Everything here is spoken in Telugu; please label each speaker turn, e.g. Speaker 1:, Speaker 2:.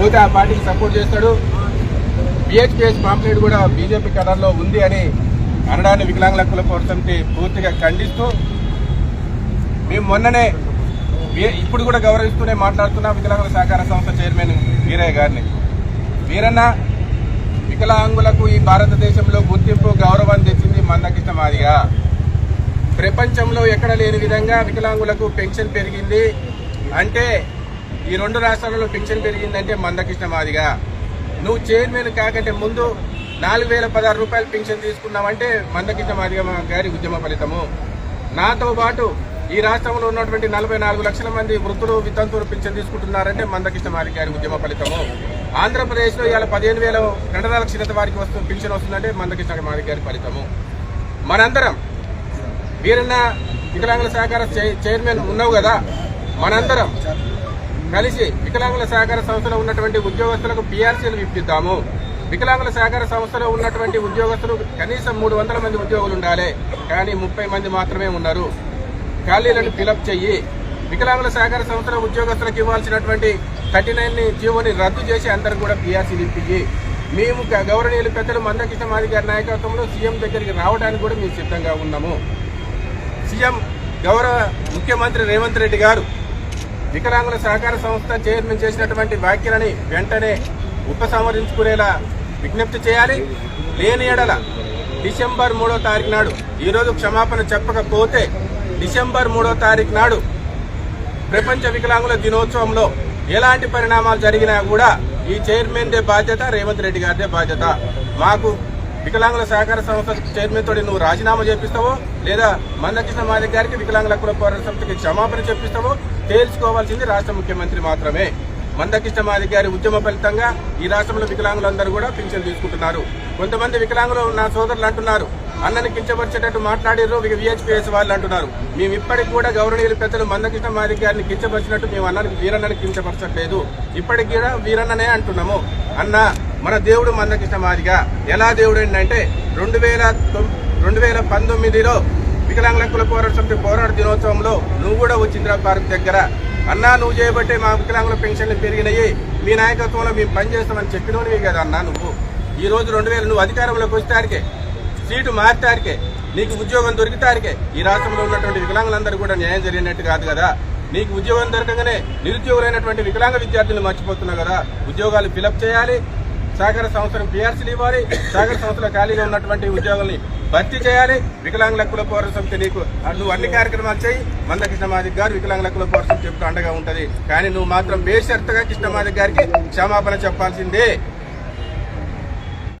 Speaker 1: పోతే ఆ పార్టీకి సపోర్ట్ చేస్తాడు. బిహెచ్పిఎస్ పాంప్లెట్ కూడా బీజేపీ కలర్లో ఉంది అని అనడాన్ని వికలాంగుల హక్కుల సమితి పూర్తిగా ఖండిస్తూ మేము మొన్ననే ఇప్పుడు కూడా గౌరవిస్తూనే మాట్లాడుతున్నా వికలాంగుల సహకార సంస్థ చైర్మన్ వీరయ్య గారిని. వీరన్న వికలాంగులకు ఈ భారతదేశంలో గుర్తింపు గౌరవం తెచ్చింది మందకృష్ణ మాదిగా ప్రపంచంలో ఎక్కడ లేని విధంగా వికలాంగులకు పెన్షన్ పెరిగింది అంటే ఈ రెండు రాష్ట్రాలలో పెన్షన్ పెరిగిందంటే మందకృష్ణ మాదిగా. నువ్వు చైర్మన్ కాకంటే ముందు నాలుగు వేల పదహారు రూపాయలు పెన్షన్ తీసుకున్నావంటే మందకృష్ణ మాదిగా మా గారి ఉద్యమ ఫలితము. నాతో పాటు ఈ రాష్ట్రంలో ఉన్నటువంటి నలభై నాలుగు లక్షల మంది వృద్ధులు వితంతువులు పింఛన్ తీసుకుంటున్నారంటే మందకృష్ణ మాదిగ గారి ఉద్యమ ఫలితము. ఆంధ్రప్రదేశ్లో ఇవాళ పదిహేను వేల గంటల క్షీణత వారికి వస్తుంది పింఛన్ వస్తుందంటే మందకృష్ణ మాదిగ గారి ఫలితము. మనందరం వీరన్న వికలాంగుల సహకార చైర్మన్ ఉన్నావు కదా? మనందరం కలిసి వికలాంగుల సహకార సంస్థలో ఉన్నటువంటి ఉద్యోగస్తులకు పిఆర్సీలు ఇప్పిద్దాము వికలాంగుల సహకార సంస్థలో ఉన్నటువంటి ఉద్యోగస్తులు కనీసం మూడు వందల మంది ఉద్యోగులు ఉండాలి. కానీ ముప్పై మంది మాత్రమే ఉన్నారు. ఖాళీలను ఫిలప్ చెయ్యి. వికలాంగుల సహకార సంస్థల ఉద్యోగస్తులకు ఇవ్వాల్సినటువంటి థర్టీ నైన్ జీవోని రద్దు చేసి అందరికి కూడా పిఆర్సీలు ఇప్పించి మేము గ- గౌరవనీయులు పెద్దలు మందకృష్ణ మాది గారి నాయకత్వంలో సీఎం దగ్గరికి రావడానికి కూడా మేము సిద్ధంగా ఉన్నాము. సీఎం గౌరవ ముఖ్యమంత్రి రేవంత్ రెడ్డి గారు వికలాంగుల సహకార సంస్థ చైర్మన్ చేసినటువంటి వ్యాఖ్యలని వెంటనే ఉపసంహరించుకునేలా విజ్ఞప్తి చేయాలి. లేని ఎడల డిసెంబర్ మూడో తారీఖు నాడు ఈరోజు క్షమాపణ చెప్పకపోతే డిసెంబర్ మూడో తారీఖు నాడు ప్రపంచ వికలాంగుల దినోత్సవంలో ఎలాంటి పరిణామాలు జరిగినా కూడా ఈ చైర్మన్దే బాధ్యత రేవంత్ రెడ్డి గారిదే బాధ్యత. మాకు వికలాంగుల సహకార సంస్థ చైర్మన్ తోటి నువ్వు రాజీనామా చేపిస్తావో లేదా మందకృష్ణ మాదిక్ గారికి వికలాంగుల హక్కుల పోరాట సంస్థకి క్షమాపణ చెప్పిస్తావో తేల్చుకోవాల్సింది రాష్ట్ర ముఖ్యమంత్రి మాత్రమే. మందకృష్ణ మాదిక్ గారి ఉద్యమ ఫలితంగా ఈ రాష్ట్రంలో వికలాంగులందరూ కూడా పింఛన్ తీసుకుంటున్నారు. కొంతమంది వికలాంగులు నా సోదరులు అంటున్నారు అన్నని కించపరిచేటట్టు మాట్లాడారు విహెచ్పిఎస్ వాళ్ళు అంటున్నారు. మేము ఇప్పటికి కూడా గౌరవనీయులు పెద్దలు మందకృష్ణ మాది గారిని కించపరిచినట్టు మేము అన్నని వీరన్నని కించపరచట్లేదు. ఇప్పటికి కూడా వీరన్ననే అంటున్నాము. అన్న మన దేవుడు మందకృష్ణ మాదిగా ఎలా దేవుడు ఏంటంటే రెండు వేల రెండు వేల పంతొమ్మిదిలో వికలాంగుల హక్కుల పోరాట సమితి పోరాట దినోత్సవంలో నువ్వు కూడా వచ్చిందిరా పార్క్ దగ్గర. అన్నా నువ్వు చేయబట్టే మా వికలాంగుల పెన్షన్లు పెరిగినాయి. మీ నాయకత్వంలో మేము పనిచేస్తామని చెప్పినవి కదా అన్నా నువ్వు. ఈ రోజు రెండు వేలు నువ్వు అధికారంలోకి వచ్చేసరికి సీటు మార్చారికే నీకు ఉద్యోగం దొరికితారికే ఈ రాష్ట్రంలో ఉన్నటువంటి వికలాంగులందరూ కూడా న్యాయం జరిగినట్టు కాదు కదా. నీకు ఉద్యోగం దొరకగానే నిరుద్యోగులైనటువంటి వికలాంగ విద్యార్థులు మర్చిపోతున్నావు కదా. ఉద్యోగాలు ఫిలప్ చేయాలి సహకార సంస్థలు పిఆర్సీలు ఇవ్వాలి సహకార సంస్థలో ఖాళీగా ఉన్నటువంటి ఉద్యోగుల్ని భర్తీ చేయాలి. వికలాంగుల హక్కుల పౌర సమితి నీకు నువ్వు అన్ని కార్యక్రమాలు చేయి. మందకృష్ణ మాదిక్ గారు వికలాంగుల హక్కుల పోరాట సమితి చెప్తూ అండగా ఉంటుంది. కానీ నువ్వు మాత్రం బేషరతుగా కృష్ణ మాదిక్ గారికి క్షమాపణ చెప్పాల్సిందే.